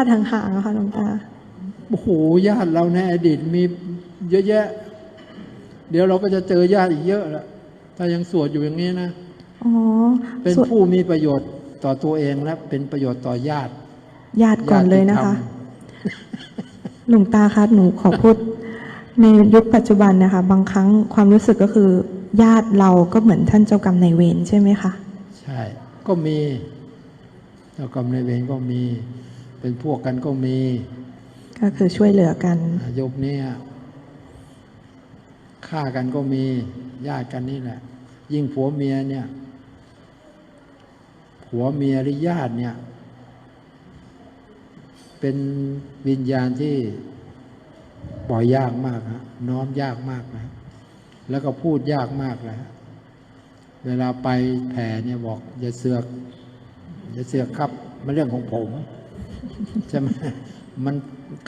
ญาติห่างๆอะค่ะหลวงตา โอ้โหญาติเราในอดีตมีเยอะแยะ เดี๋ยวเราก็จะเจอญาติอีกเยอะละถ้ายังสวดอยู่อย่างนี้นะ อ๋อเป็นส่วนผู้มีประโยชน์ต่อตัวเองและเป็นประโยชน์ต่อญาติ ญาติก่อนเลยนะคะญาติธรรมหลวงตาคะหนูขอพูด ในยุคปัจจุบันนะคะ บางครั้งความรู้สึกก็คือ ญาติเราก็เหมือนท่านเจ้ากรรมนายเวรใช่ไหมคะ ใช่ ก็มี เจ้ากรรมนายเวรก็มี เป็นพวกกันก็มี ก็คือช่วยเหลือกันยกนี้ฆ่ากันก็มีญาติกันนี่แหละ ยิ่งผัวเมียเนี่ยผัวเมียหรือญาติเนี่ย เป็นวิญญาณที่ปล่อยยากมากนะน้อมยากมากนะแล้วก็พูดยากมากเลยเวลาไปแผ่เนี่ยบอก อย่าเสือก อย่าเสือกครับมันเรื่องของผม ใช่ไหมมัน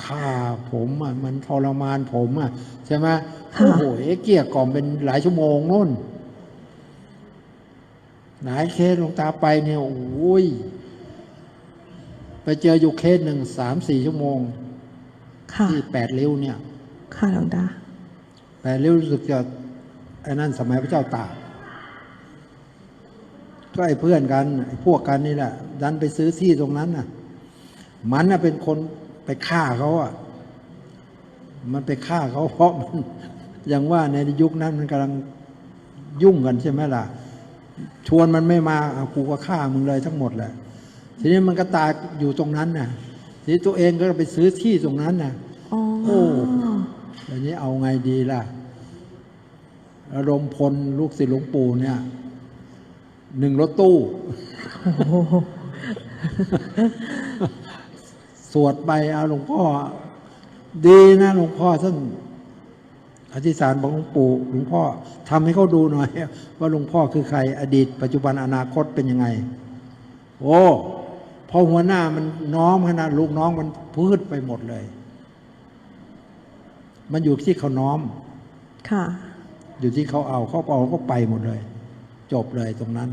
ฆ่าผมอะมันทรมานผมอะใช่ไหมค่ะโอ้โหเกลี้ยกล่อมเป็นหลายชั่วโมงนู่น หลายเคสหลวงตาไปเนี่ยโอ้ยไปเจออยู่เคสหนึ่งสามสี่ชั่วโมงค่ะที่แปดริ้วเนี่ย ค่ะหลวงตาแปดริ้วรู้สึกจะไอ้นั่นสมัยพระเจ้าตากก็ไอ้เพื่อนกันไอ้พวกกันนี่แหละดันไปซื้อที่ตรงนั้นน่ะ มันน่ะเป็นคนไปฆ่าเขาอะ มันไปฆ่าเขาเพราะมันอย่างว่าในยุคนั้นมันกำลังยุ่งกันใช่ไหมล่ะ ชวนมันไม่มาเอากูก็ฆ่ามึงเลยทั้งหมดแหละทีนี้มันก็ตายอยู่ตรงนั้นน่ะ ทีนี้ตัวเองก็ไปซื้อที่ตรงนั้นน่ะอ๋อโอ้อันนี้เอาไงดีล่ะอารมณ์พลลูกศิษย์หลวงปู่เนี่ยหนึ่งรถตู้ สวดไปเอาหลวงพ่อ ดีนะหลวงพ่อท่านอธิษฐานบอกหลวงปู่หลวงพ่อทำให้เขาดูหน่อย ว่าหลวงพ่อคือใคร อดีต ปัจจุบันอนาคตเป็นยังไง โอ้พอหัวหน้ามันน้อมขนาดลูกน้องมันพืดไปหมดเลย มันอยู่ที่เขาน้อม ค่ะ อยู่ที่เขาเอาเขาเอาก็ไปหมดเลย จบเลยตรงนั้น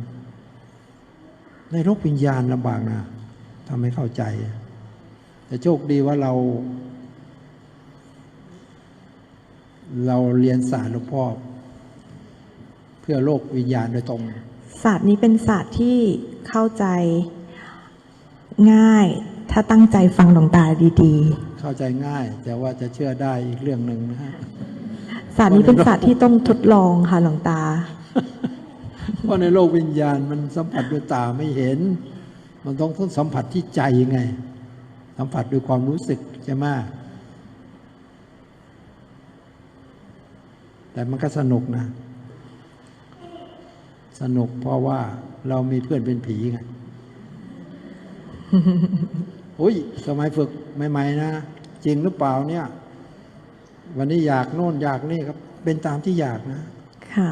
ในโลกวิญญาณลำบากนะทำให้เข้าใจ แต่โชคดีว่าเรา เราเรียนศาสตร์หลวงพ่อ เพื่อโลกวิญญาณโดยตรง ศาสตร์นี้เป็นศาสตร์ที่เข้าใจง่าย ถ้าตั้งใจฟังหลวงตาดีเข้าใจง่าย แต่ว่าจะเชื่อได้อีกเรื่องหนึ่งนะฮะๆศาสตร์นี้เป็นศาสตร์ที่ต้องทดลองค่ะหลวงตา เพราะในโลกวิญญาณมันสัมผัสด้วยตาไม่เห็น มันต้องต้องสัมผัสที่ใจไง สัมผัสด้วยความรู้สึกใช่ไหมแต่มันก็สนุกนะ สนุกเพราะว่าเรามีเพื่อนเป็นผีไงอุ้ย สมัยฝึกใหม่ๆนะ จริงหรือเปล่าเนี่ย วันนี้อยากโน่นอยากนี่ครับ เป็นตามที่อยากนะ ค่ะ